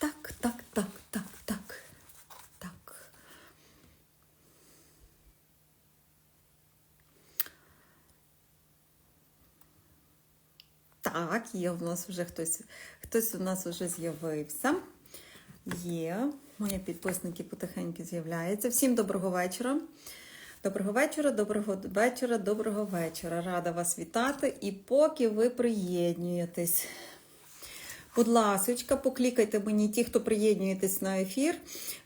Так, так, так, так, так, так. Так, є у нас вже хтось, хтось у нас вже з'явився. Є. Мої підписники потихеньку з'являються. Всім доброго вечора. Доброго вечора, доброго вечора, доброго вечора. Рада вас вітати. І поки ви приєднуєтесь, будь ласочка, поклікайте мені, ті, хто приєднуєтесь на ефір.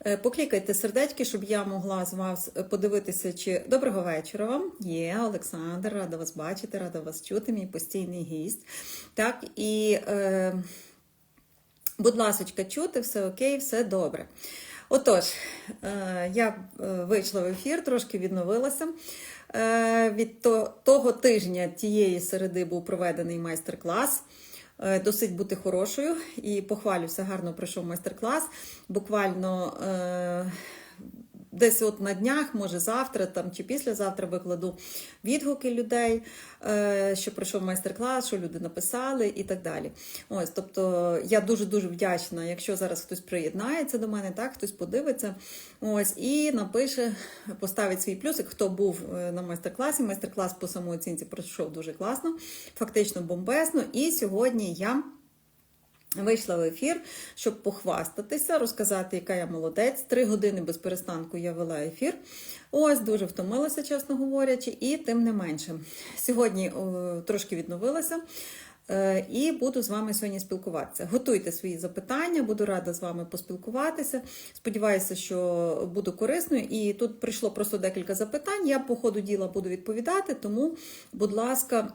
е, Поклікайте сердечки, щоб я могла з вас подивитися, чи доброго вечора вам. Є Олександр, рада вас бачити, рада вас чути, мій постійний гість. Так, і. Е, Будь ласочка, чути, все окей, все добре. Отож, е, я е, вийшла в ефір, трошки відновилася. Е, Від того тижня тієї середи був проведений майстер-клас. Досить бути хорошою і похвалюся, гарно пройшов майстер-клас. Буквально десь от на днях, може завтра там, чи післязавтра викладу відгуки людей, е, що пройшов майстер-клас, що люди написали і так далі. Ось, тобто я дуже-дуже вдячна, якщо зараз хтось приєднається до мене, так, хтось подивиться. Ось, і напише, поставить свій плюсик, хто був е, на майстер-класі. Майстер-клас по самооцінці пройшов дуже класно, фактично бомбесно. І сьогодні я. Вийшла в ефір, щоб похвастатися, розказати, яка я молодець. Три години без перестанку я вела ефір. Ось дуже втомилася, чесно говорячи, і тим не менше. Сьогодні о, трошки відновилася. е, І буду з вами сьогодні спілкуватися. Готуйте свої запитання, буду рада з вами поспілкуватися. Сподіваюся, що буду корисною. І тут прийшло просто декілька запитань. Я по ходу діла буду відповідати, тому, будь ласка.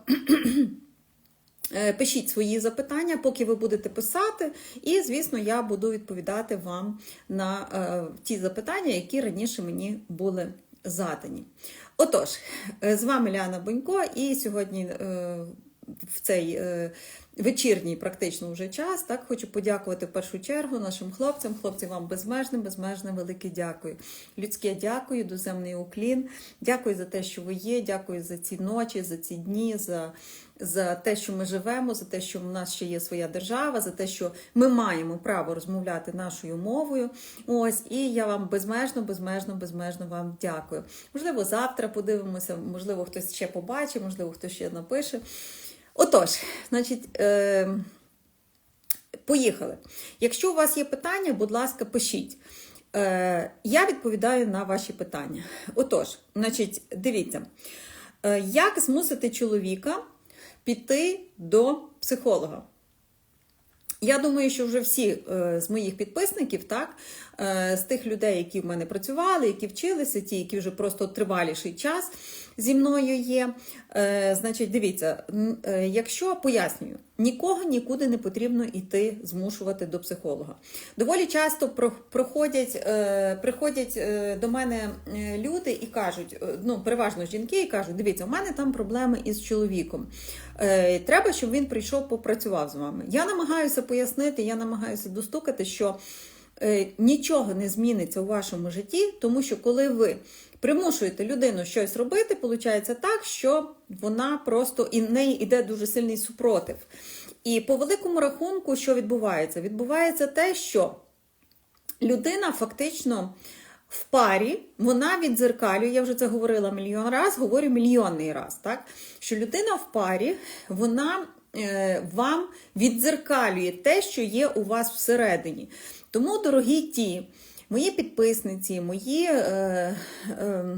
Е, Пишіть свої запитання, поки ви будете писати, і, звісно, я буду відповідати вам на е, ті запитання, які раніше мені були задані. Отож, е, з вами Ляна Бонько, і сьогодні в цей вечірній практично вже час. Так, хочу подякувати в першу чергу нашим хлопцям. Хлопці, вам безмежне, безмежне велике дякую. Людське дякую, доземний уклін. Дякую за те, що ви є. Дякую за ці ночі, за ці дні, за, за те, що ми живемо, за те, що в нас ще є своя держава, за те, що ми маємо право розмовляти нашою мовою. Ось, і я вам безмежно, безмежно, безмежно вам дякую. Можливо, завтра подивимося, можливо, хтось ще побачить, можливо, хтось ще напише. Отож, значить. Е- Поїхали. Якщо у вас є питання, будь ласка, пишіть. Е, я відповідаю на ваші питання. Отож, значить, дивіться, е, як змусити чоловіка піти до психолога? Я думаю, що вже всі е, з моїх підписників, так, е, з тих людей, які в мене працювали, які вчилися, ті, які вже просто триваліший час зі мною є. Е, значить, дивіться, якщо пояснюю, нікого нікуди не потрібно йти змушувати до психолога. Доволі часто проходять, е, приходять е, до мене е, люди і кажуть, ну, переважно жінки, і кажуть, дивіться, у мене там проблеми із чоловіком. Треба, щоб він прийшов, попрацював з вами. Я намагаюся пояснити, я намагаюся достукати, що нічого не зміниться у вашому житті, тому що коли ви примушуєте людину щось робити, виходить так, що вона просто і в неї йде дуже сильний супротив. І по великому рахунку, що відбувається? Відбувається те, що людина фактично в парі, вона віддзеркалює, я вже це говорила мільйон раз, говорю мільйонний раз, так? що людина в парі, вона е, вам віддзеркалює те, що є у вас всередині. Тому, дорогі ті, мої підписниці, мої. Е, е,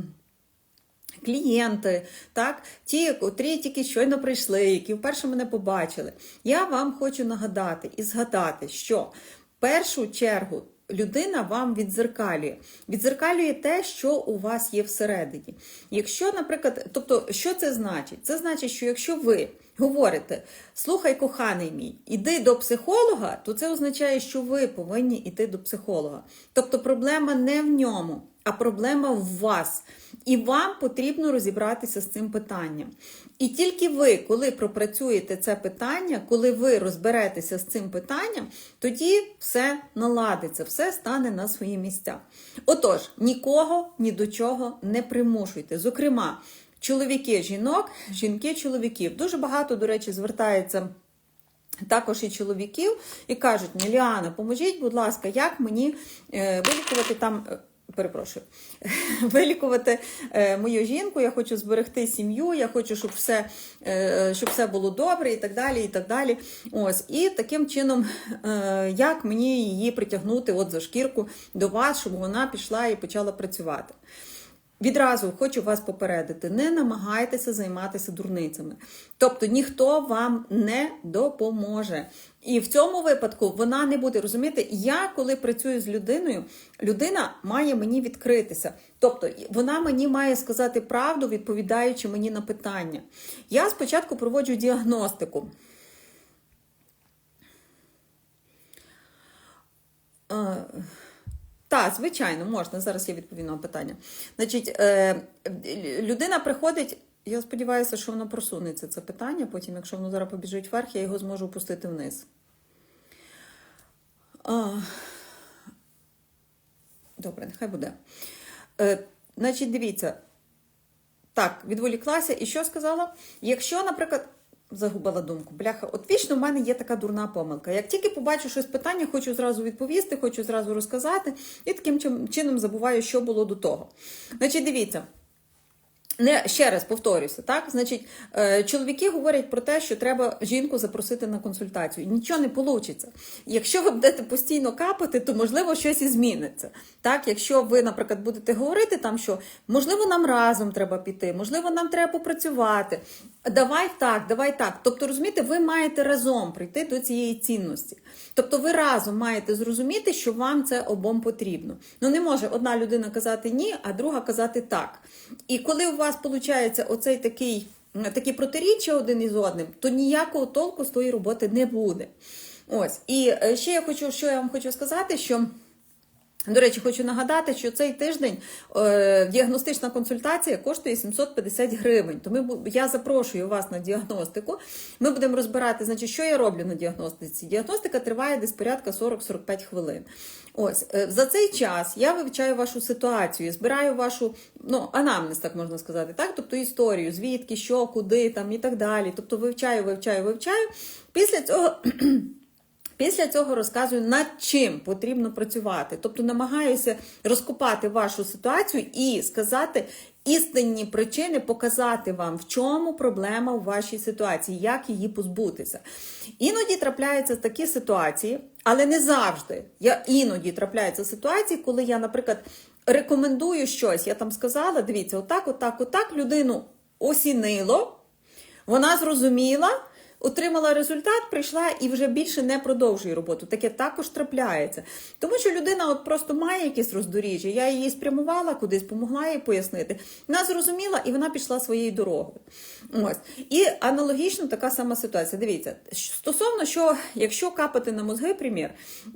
Клієнти, так, ті, котрі тільки щойно прийшли, які вперше мене побачили. Я вам хочу нагадати і згадати, що в першу чергу людина вам відзеркалює. Відзеркалює те, що у вас є всередині. Якщо, наприклад, тобто, що це значить? Це значить, що якщо ви говорите, слухай, коханий мій, іди до психолога, то це означає, що ви повинні йти до психолога. Тобто проблема не в ньому, а проблема в вас. І вам потрібно розібратися з цим питанням. І тільки ви, коли пропрацюєте це питання, коли ви розберетеся з цим питанням, тоді все наладиться, все стане на свої місця. Отож, нікого ні до чого не примушуйте. Зокрема, чоловіки жінок, жінки чоловіків. Дуже багато, до речі, звертається також і чоловіків, і кажуть: Міліана, поможіть, будь ласка, як мені е, вилікувати там. е, Перепрошую, вилікувати е, мою жінку, я хочу зберегти сім'ю, я хочу, щоб все, щоб все було добре і так далі. І так далі. Ось, і таким чином, як мені її притягнути от за шкірку до вас, щоб вона пішла і почала працювати. Відразу хочу вас попередити: не намагайтеся займатися дурницями. Тобто ніхто вам не допоможе. І в цьому випадку вона не буде розуміти, я коли працюю з людиною, людина має мені відкритися. Тобто вона мені має сказати правду, відповідаючи мені на питання. Я спочатку проводжу діагностику. Е, так, звичайно, можна. Зараз я відповім на питання. Значить, е, людина приходить. Я сподіваюся, що воно просунеться це питання. Потім, якщо воно зараз побіжить вверх, я його зможу опустити вниз. А, добре, нехай буде. Е, значить, дивіться. Так, відволіклася. І що сказала? Якщо, наприклад, загубила думку, бляха, от вічно в мене є така дурна помилка. Як тільки побачу щось питання, хочу зразу відповісти, хочу зразу розказати, і таким чином забуваю, що було до того. Значить, дивіться. Не ще раз повторюся, так значить, е, чоловіки говорять про те, що треба жінку запросити на консультацію. Нічого не вийде. Якщо ви будете постійно капати, то можливо щось і зміниться. Так, якщо ви, наприклад, будете говорити там, що можливо нам разом треба піти, можливо, нам треба попрацювати. Давай так, давай так. Тобто, розумієте, ви маєте разом прийти до цієї цінності. Тобто, ви разом маєте зрозуміти, що вам це обом потрібно. Ну не може одна людина казати ні, а друга казати так. І коли у вас виходить оцей такий, такі протиріччя один із одним, то ніякого толку з тої роботи не буде. Ось. І е, ще я хочу, що я вам хочу сказати, що. До речі, хочу нагадати, що цей тиждень е, діагностична консультація коштує 750 гривень. Тому я запрошую вас на діагностику. Ми будемо розбирати, значить, що я роблю на діагностиці. Діагностика триває десь порядка 40-45 хвилин. Ось е, за цей час я вивчаю вашу ситуацію, збираю вашу ну, анамнез, так можна сказати, так? тобто історію, звідки, що, куди там і так далі. Тобто вивчаю, вивчаю, вивчаю. Після цього. Після цього розказую, над чим потрібно працювати. Тобто намагаюся розкопати вашу ситуацію і сказати істинні причини, показати вам, в чому проблема у вашій ситуації, як її позбутися. Іноді трапляються такі ситуації, але не завжди. Я іноді трапляються ситуації, коли я, наприклад, рекомендую щось. Я там сказала: дивіться, отак, отак, отак людину осінило, вона зрозуміла. Отримала результат, прийшла і вже більше не продовжує роботу. Таке також трапляється. Тому що людина от просто має якісь роздоріжжя. Я її спрямувала кудись, помогла їй пояснити. Вона зрозуміла і вона пішла своєю дорогою. Ось. І аналогічно така сама ситуація. Дивіться, стосовно що, якщо капати на мозги, примір,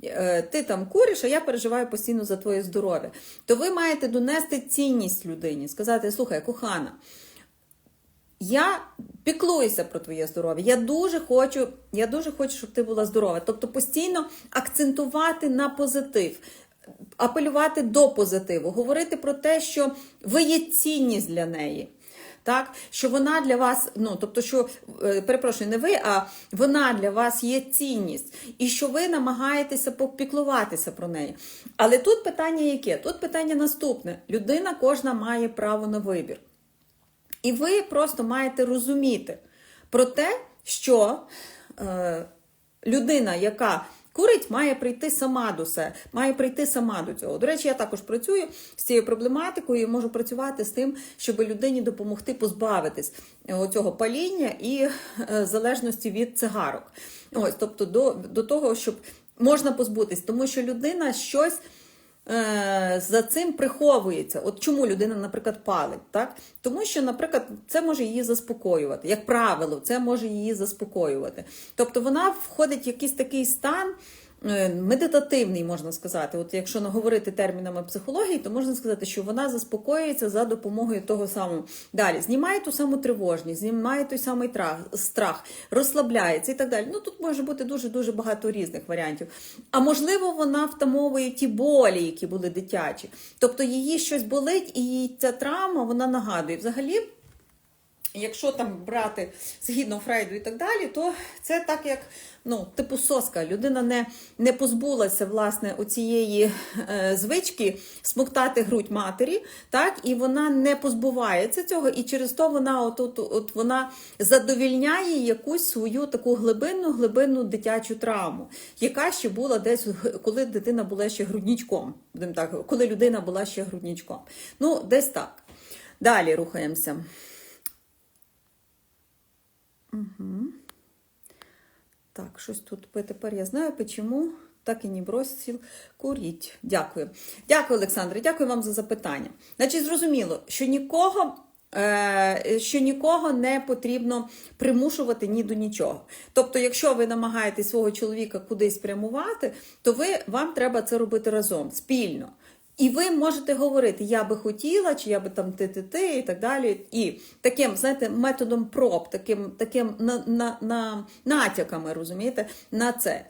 е, ти там куриш, а я переживаю постійно за твоє здоров'я, то ви маєте донести цінність людині, сказати: слухай, кохана. Я піклуюся про твоє здоров'я. Я дуже хочу, я дуже хочу, щоб ти була здорова. Тобто постійно акцентувати на позитив, апелювати до позитиву, говорити про те, що ви є цінність для неї. Так, що вона для вас, ну тобто, що е, перепрошую, не ви, а вона для вас є цінність, і що ви намагаєтеся попіклуватися про неї. Але тут питання яке? Тут питання наступне: людина кожна має право на вибір. І ви просто маєте розуміти про те, що е, людина, яка курить, має прийти сама до себе, має прийти сама до цього. До речі, я також працюю з цією проблематикою і можу працювати з тим, щоб людині допомогти позбавитись цього паління і е, залежності від цигарок. Ось, тобто до, до того, щоб можна позбутись, тому що людина щось. Е, За цим приховується. От чому людина, наприклад, палить, так? Тому що, наприклад, це може її заспокоювати. Як правило, це може її заспокоювати. Тобто вона входить в якийсь такий стан. Е, Медитативний, можна сказати, от якщо говорити термінами психології, то можна сказати, що вона заспокоюється за допомогою того самого. Далі знімає ту саму тривожність, знімає той самий трах, страх, розслабляється і так далі. Ну тут може бути дуже дуже багато різних варіантів. А можливо, вона втамовує ті болі, які були дитячі. Тобто її щось болить, і ця травма вона нагадує. Взагалі. Якщо там брати згідно Фрейду і так далі, то це так як ну, типу соска. Людина не, не позбулася власне оцієї е, звички смоктати грудь матері, так, і вона не позбувається цього, і через то вона от, от, от вона задовільняє якусь свою таку глибинну глибинну дитячу травму, яка ще була десь, коли дитина була ще грудничком. будемо Так, коли людина була ще грудничком. Ну, десь так. Далі рухаємося. Угу. Так, щось тут тепер я знаю, чому так і не бросив куріть. Дякую. Дякую, Олександре, дякую вам за запитання. Значить, зрозуміло, що нікого. е, Що нікого не потрібно примушувати ні до нічого. Тобто, якщо ви намагаєтесь свого чоловіка кудись прямувати, то ви, вам треба це робити разом, спільно. І ви можете говорити, я би хотіла, чи я би там ти-ти-ти і так далі. І таким, знаєте, методом проб, таким таким на, на, на, натяками, розумієте, на це.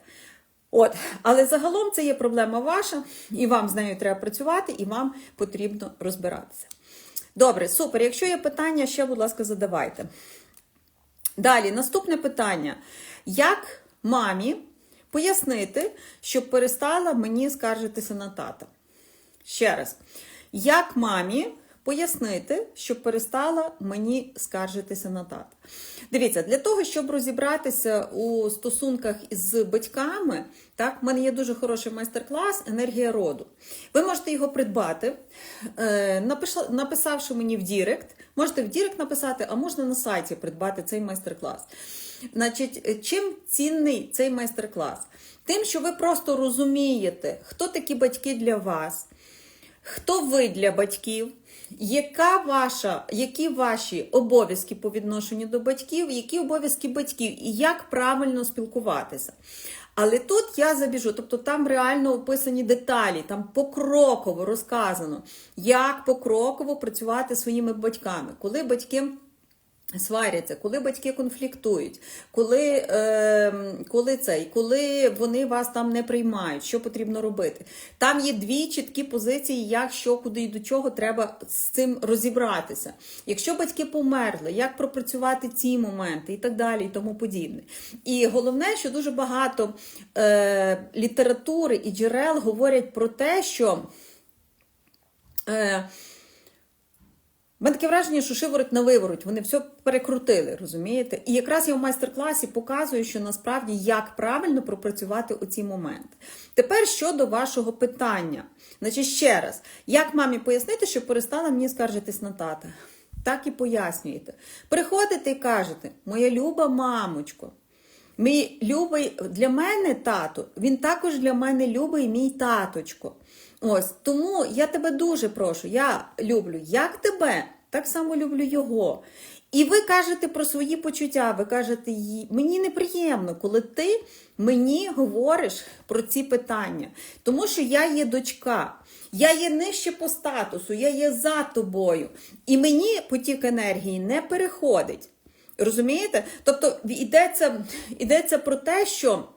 От, Але загалом це є проблема ваша, і вам з нею треба працювати, і вам потрібно розбиратися. Добре, супер. Якщо є питання, ще, будь ласка, задавайте. Далі, наступне питання. Як мамі пояснити, щоб перестала мені скаржитися на тата? Ще раз, як мамі пояснити, щоб перестала мені скаржитися на тата? Дивіться, для того, щоб розібратися у стосунках з батьками, так, в мене є дуже хороший майстер-клас Енергія роду. Ви можете його придбати, е, написавши мені в Дірект. Можете в Дірект написати, а можна на сайті придбати цей майстер-клас. Значить, чим цінний цей майстер-клас? Тим, що ви просто розумієте, хто такі батьки для вас. Хто ви для батьків? Яка ваша, Які ваші обов'язки по відношенню до батьків, які обов'язки батьків і як правильно спілкуватися? Але тут я забіжу, тобто там реально описані деталі, там покроково розказано, як покроково працювати своїми батьками, коли батьки. Сваряться, коли батьки конфліктують, коли е, коли цей, коли вони вас там не приймають, що потрібно робити. Там є дві чіткі позиції, як що, куди і до чого треба з цим розібратися. Якщо батьки померли, як пропрацювати ці моменти і так далі, і тому подібне. І головне, що дуже багато е, літератури і джерел говорять про те, що. Е, у мене таке враження, що шиворот на вивороть, вони все перекрутили, розумієте? І якраз я в майстер-класі показую, що насправді як правильно пропрацювати оці моменти. Тепер щодо вашого питання. Значить, ще раз, як мамі пояснити, щоб перестала мені скаржитись на тата? Так і пояснюєте. Приходите і кажете, моя люба мамочко, мій любий для мене тато, він також для мене любий мій таточко. Ось тому я тебе дуже прошу. Я люблю як тебе, так само люблю його. І ви кажете про свої почуття, ви кажете, мені неприємно, коли ти мені говориш про ці питання. Тому що я є дочка, я є нижче по статусу, я є за тобою. І мені потік енергії не переходить. Розумієте? Тобто йдеться, йдеться про те, що.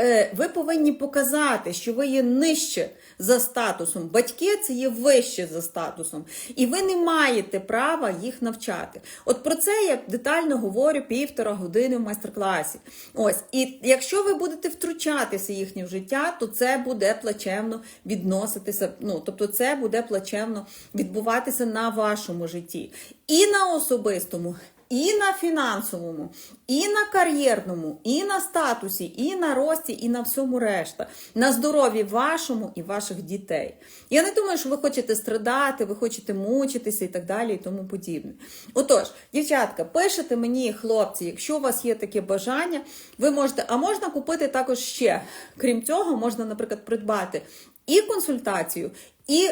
Е, ви повинні показати, що ви є нижче за статусом. Батьки це є вище за статусом. І ви не маєте права їх навчати. От про це я детально говорю півтора години в майстер-класі. Ось, І якщо ви будете втручатися їхнє в життя, то це буде плачевно відноситися. Ну, тобто, це буде плачевно відбуватися на вашому житті. І на особистому, і на фінансовому, і на кар'єрному, і на статусі, і на рості, і на всьому решта, на здоров'ї вашому і ваших дітей. Я не думаю, що ви хочете страдати, ви хочете мучитися і так далі, і тому подібне. Отож, дівчатка, пишете мені, хлопці, якщо у вас є таке бажання, ви можете, а можна купити також ще. Крім цього, можна, наприклад, придбати і консультацію, і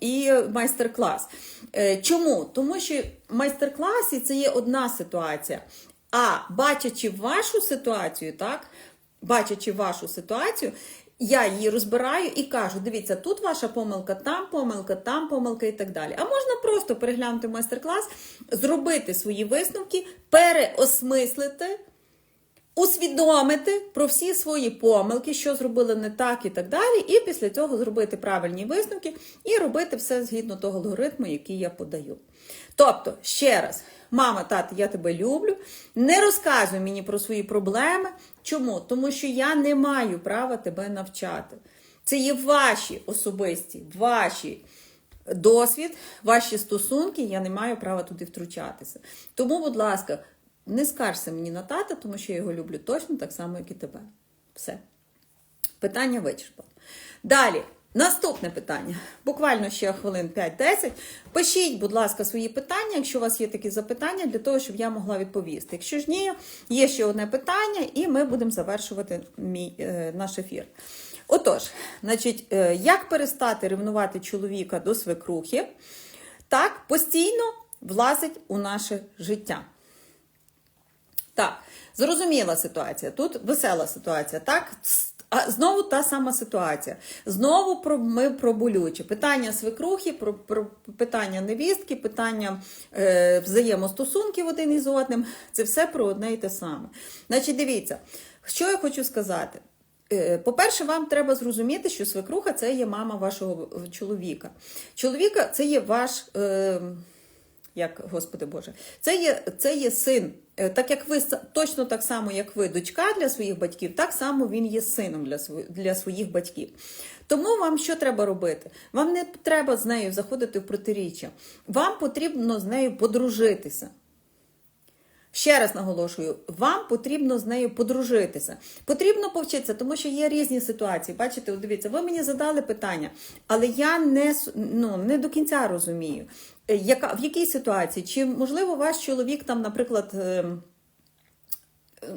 і майстер-клас. Е, чому? Тому що майстер-класі це є одна ситуація. А бачачи вашу ситуацію, так, бачачи вашу ситуацію, я її розбираю і кажу: дивіться, тут ваша помилка, там помилка, там помилка і так далі. А можна просто переглянути майстер-клас, зробити свої висновки, переосмислити усвідомити про всі свої помилки, що зробили не так і так далі, і після цього зробити правильні висновки і робити все згідно того алгоритму, який я подаю. Тобто, ще раз, мама, тато, я тебе люблю. Не розказуй мені про свої проблеми. Чому? Тому що я не маю права тебе навчати. Це є ваші особисті, ваші досвід, ваші стосунки, я не маю права туди втручатися. Тому, будь ласка, не скаржся мені на тата, тому що я його люблю точно так само, як і тебе. Все. Питання вичерпано. Далі. Наступне питання. Буквально ще хвилин 5-10. Пишіть, будь ласка, свої питання, якщо у вас є такі запитання, для того, щоб я могла відповісти. Якщо ж ні, є ще одне питання, і ми будемо завершувати мій, е, наш ефір. Отож, значить, е, як перестати ревнувати чоловіка до свекрухи, так постійно влазить у наше життя. Так, зрозуміла ситуація. Тут весела ситуація. Так, а знову та сама ситуація. Знову про ми про болюче. Питання свекрухи, про, про питання невістки, питання е, взаємостосунків один із одним. Це все про одне і те саме. Значить, дивіться, що я хочу сказати. Е, По-перше, вам треба зрозуміти, що свекруха це є мама вашого чоловіка. Чоловіка це є ваш. Е, як Господи Боже, це є це є син. Е, Так як ви точно так само, як ви дочка для своїх батьків, так само він є сином для для своїх батьків. Тому вам що треба робити? Вам не треба з нею заходити в протиріччя. Вам потрібно з нею подружитися. Ще раз наголошую, вам потрібно з нею подружитися. Потрібно повчитися, тому що є різні ситуації. Бачите, от дивіться, ви мені задали питання, але я не, ну, не до кінця розумію, е, яка, в якій ситуації? Чи, можливо, ваш чоловік там, наприклад.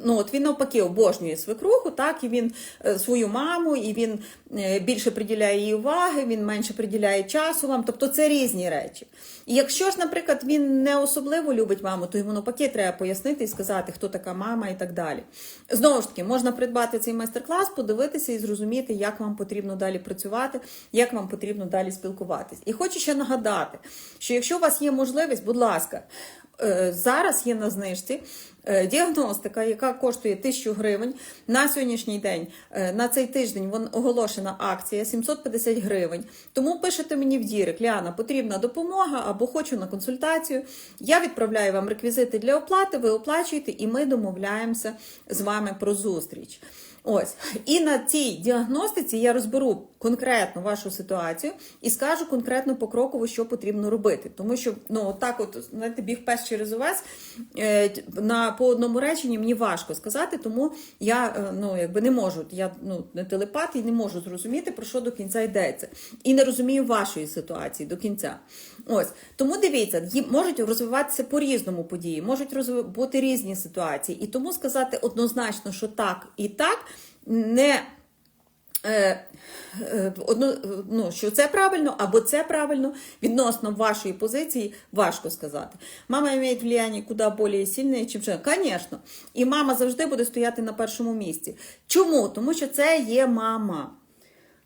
Ну, от він навпаки обожнює свекруху, так, і він е, свою маму, і він е, більше приділяє їй уваги, він менше приділяє часу вам. Тобто це різні речі. І якщо ж, наприклад, він не особливо любить маму, то йому навпаки треба пояснити і сказати, хто така мама і так далі. Знову ж таки, можна придбати цей майстер-клас, подивитися і зрозуміти, як вам потрібно далі працювати, як вам потрібно далі спілкуватись. І хочу ще нагадати, що якщо у вас є можливість, будь ласка, е, зараз є на знижці. Е, Діагностика, яка коштує 1000 гривень на сьогоднішній день, е, на цей тиждень вон оголошена акція 750 гривень. Тому пишете мені в Дірек, Ліана, потрібна допомога або хочу на консультацію. Я відправляю вам реквізити для оплати, ви оплачуєте, і ми домовляємося з вами про зустріч. Ось і на цій діагностиці я розберу конкретно вашу ситуацію і скажу конкретно покроково, що потрібно робити. Тому що ну так, от знаєте, біг пес через овес е, на по одному реченні мені важко сказати, тому я е, ну якби не можу. Я ну не телепат і не можу зрозуміти про що до кінця йдеться, і не розумію вашої ситуації до кінця. Ось тому дивіться, можуть розвиватися по різному події, можуть розви- бути різні ситуації, і тому сказати однозначно, що так і так не. Е, е, одно, ну, що це правильно або це правильно відносно вашої позиції важко сказати. Мама має влияння куди більш сильне, ніж жена. Звісно. І мама завжди буде стояти на першому місці. Чому? Тому що це є мама.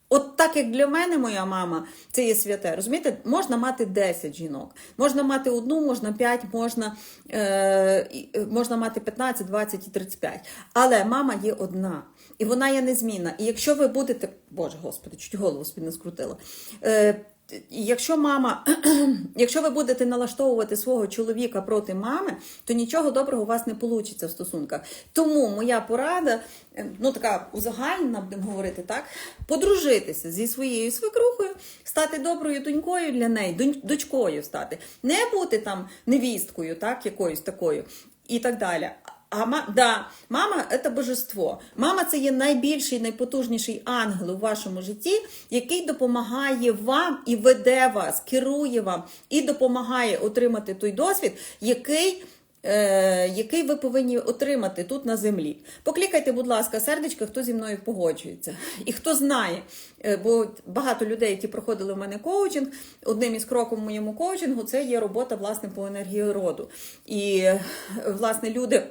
От так як для мене моя мама це є святе. Розумієте, можна мати 10 жінок, можна мати одну, можна 5, можна, е, е, можна мати 15, 20 і 35. Але мама є одна. І вона є незмінна. І якщо ви будете, Боже Господи, чуть голову не скрутила. Е, Якщо мама, якщо ви будете налаштовувати свого чоловіка проти мами, то нічого доброго у вас не вийде в стосунках. Тому моя порада, е, ну така узагальнена, будемо говорити так, подружитися зі своєю свекрухою, стати доброю донькою для неї, дочкою стати, не бути там невісткою, так, якоюсь такою і так далі. А ма, да, мама це божество. Мама це є найбільший, найпотужніший ангел у вашому житті, який допомагає вам і веде вас, керує вам і допомагає отримати той досвід, який. Е, який ви повинні отримати тут на землі. Поклікайте, будь ласка, сердечко, хто зі мною погоджується. І хто знає, е, бо багато людей, які проходили в мене коучинг, одним із кроків в моєму коучингу це є робота власне по енергії роду. І е, власне люди.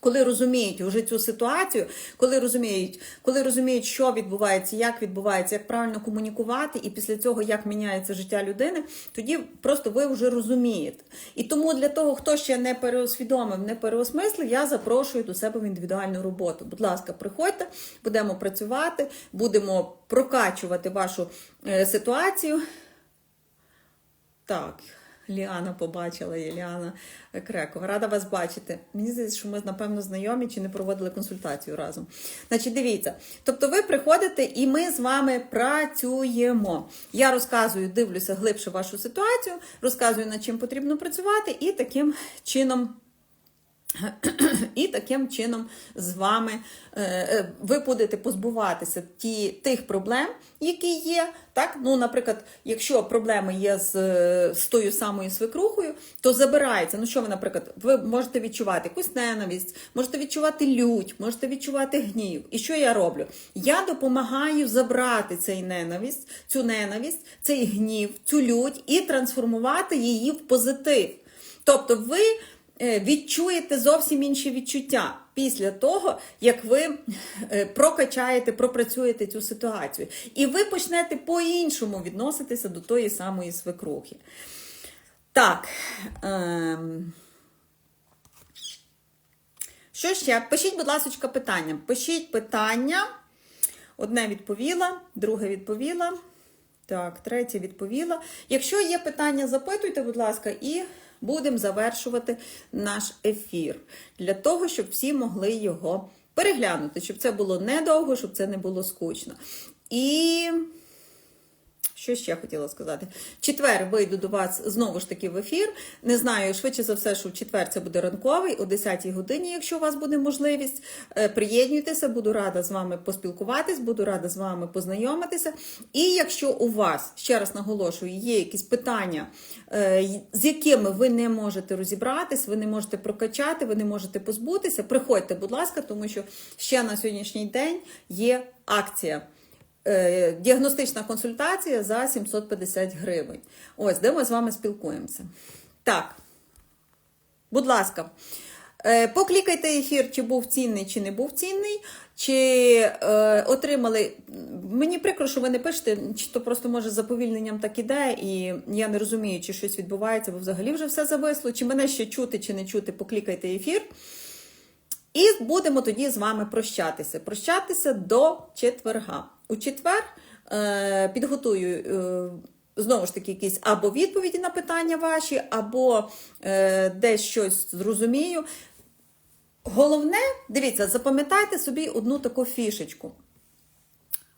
Коли розуміють вже цю ситуацію, коли розуміють, коли розуміють, що відбувається, як відбувається, як правильно комунікувати, і після цього як міняється життя людини, тоді просто ви вже розумієте. І тому для того, хто ще не переосвідомив, не переосмислив, я запрошую до себе в індивідуальну роботу. Будь ласка, приходьте, будемо працювати, будемо прокачувати вашу е, ситуацію. Так. Ліана побачила, Єліана Ліана Крекова. Рада вас бачити. Мені здається, що ми, напевно, знайомі чи не проводили консультацію разом. Значить, дивіться. Тобто ви приходите і ми з вами працюємо. Я розказую, дивлюся глибше вашу ситуацію, розказую, над чим потрібно працювати, і таким чином. І таким чином з вами е, е, ви будете позбуватися ті, тих проблем, які є. Так? Ну, Наприклад, якщо проблеми є з, з тою самою свекрухою, то забирається. Ну, що ви, наприклад, ви можете відчувати якусь ненависть, можете відчувати лють, можете відчувати гнів. І що я роблю? Я допомагаю забрати цей ненависть, цю ненависть, цей гнів, цю лють і трансформувати її в позитив. Тобто, ви. Е, відчуєте зовсім інші відчуття після того, як ви е, прокачаєте, пропрацюєте цю ситуацію. І ви почнете по-іншому відноситися до тої самої свекрухи. Так. Ем... Що ще? Пишіть, будь ласка, питання. Пишіть питання. Одне відповіла, друге відповіла. Так, третє відповіла. Якщо є питання, запитуйте, будь ласка, і будемо завершувати наш ефір для того, щоб всі могли його переглянути, щоб це було недовго, щоб це не було скучно. І. Що ще хотіла сказати? Четвер вийду до вас знову ж таки в ефір. Не знаю, швидше за все, що в четвер це буде ранковий о 10-й годині, якщо у вас буде можливість. Е, приєднуйтеся, буду рада з вами поспілкуватись, буду рада з вами познайомитися. І якщо у вас, ще раз наголошую, є якісь питання, е, з якими ви не можете розібратись, ви не можете прокачати, ви не можете позбутися, приходьте, будь ласка, тому що ще на сьогоднішній день є акція. Е, діагностична консультація за 750 гривень. Ось, де ми з вами спілкуємося. Так, будь ласка, е, поклікайте ефір, чи був цінний, чи не був цінний, чи е, отримали. Мені прикро, що ви не пишете, чи то просто може за повільненням так іде, і я не розумію, чи щось відбувається, бо взагалі вже все зависло. Чи мене ще чути, чи не чути, поклікайте ефір. І будемо тоді з вами прощатися. Прощатися до четверга. У четвер е, підготую. Е, Знову ж таки, якісь або відповіді на питання ваші, або е, десь щось зрозумію. Головне, дивіться, запам'ятайте собі одну таку фішечку.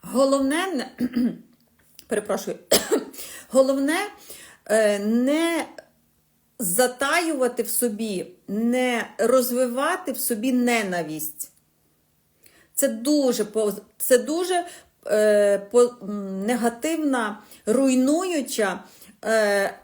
Головне, не, перепрошую, головне е, не затаювати в собі, не розвивати в собі ненависть. Це дуже це дуже негативна, руйнуюча, е,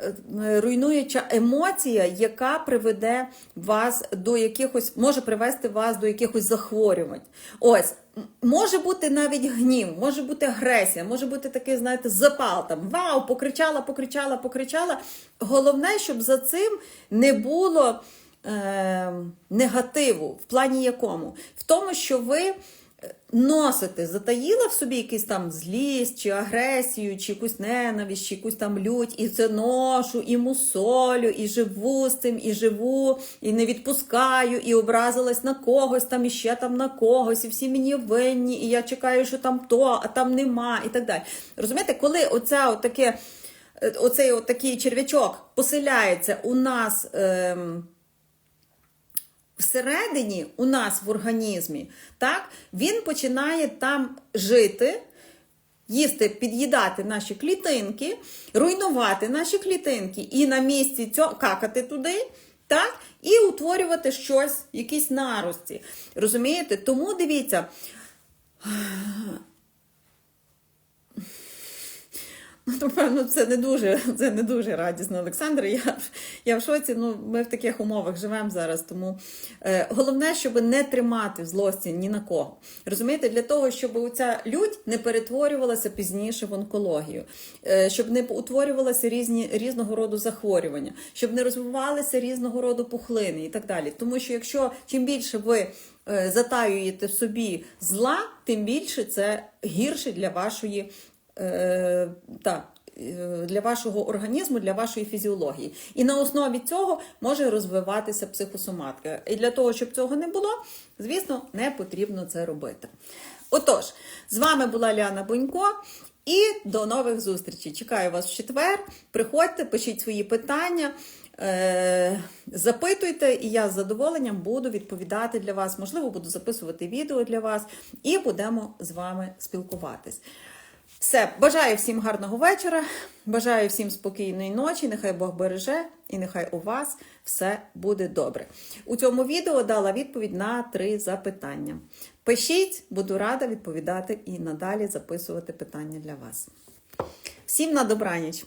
руйнуюча емоція, яка приведе вас до якихось, може привести вас до якихось захворювань. Ось. Може бути навіть гнів, може бути агресія, може бути такий, знаєте, запал там. Вау, покричала, покричала, покричала. Головне, щоб за цим не було е, негативу. В плані якому? В тому, що ви носите, затаїла в собі якийсь там злість, чи агресію, чи якусь ненависть, чи якусь там лють, і це ношу, і мусолю, і живу з цим, і живу, і не відпускаю, і образилась на когось, там і ще там на когось, і всі мені винні, і я чекаю, що там то, а там нема, і так далі. Розумієте, коли оця отаке, е, оцей отакий черв'ячок поселяється у нас. Ем, всередині у нас в організмі, так, він починає там жити, їсти, під'їдати наші клітинки, руйнувати наші клітинки і на місці цього какати туди. Так, і утворювати щось, якісь нарості. Розумієте? Тому дивіться. Напевно, це не дуже, це не дуже радісно, Олександр. Я, я в шоці. Ну, ми в таких умовах живемо зараз. Тому е, головне, щоб не тримати в злості ні на кого. Розумієте, для того, щоб оця лють не перетворювалася пізніше в онкологію, е, щоб не утворювалися різні різного роду захворювання, щоб не розвивалися різного роду пухлини і так далі. Тому що якщо чим більше ви е, затаюєте в собі зла, тим більше це гірше для вашої е, та, е, для вашого організму, для вашої фізіології. І на основі цього може розвиватися психосоматика. І для того, щоб цього не було, звісно, не потрібно це робити. Отож, з вами була Ліана Бунько. І до нових зустрічей. Чекаю вас в четвер. Приходьте, пишіть свої питання. Е, Запитуйте, і я з задоволенням буду відповідати для вас. Можливо, буду записувати відео для вас, і будемо з вами спілкуватись. Все, бажаю всім гарного вечора, бажаю всім спокійної ночі. Нехай Бог береже і нехай у вас все буде добре. У цьому відео дала відповідь на три запитання. Пишіть, буду рада відповідати і надалі записувати питання для вас. Всім на добраніч!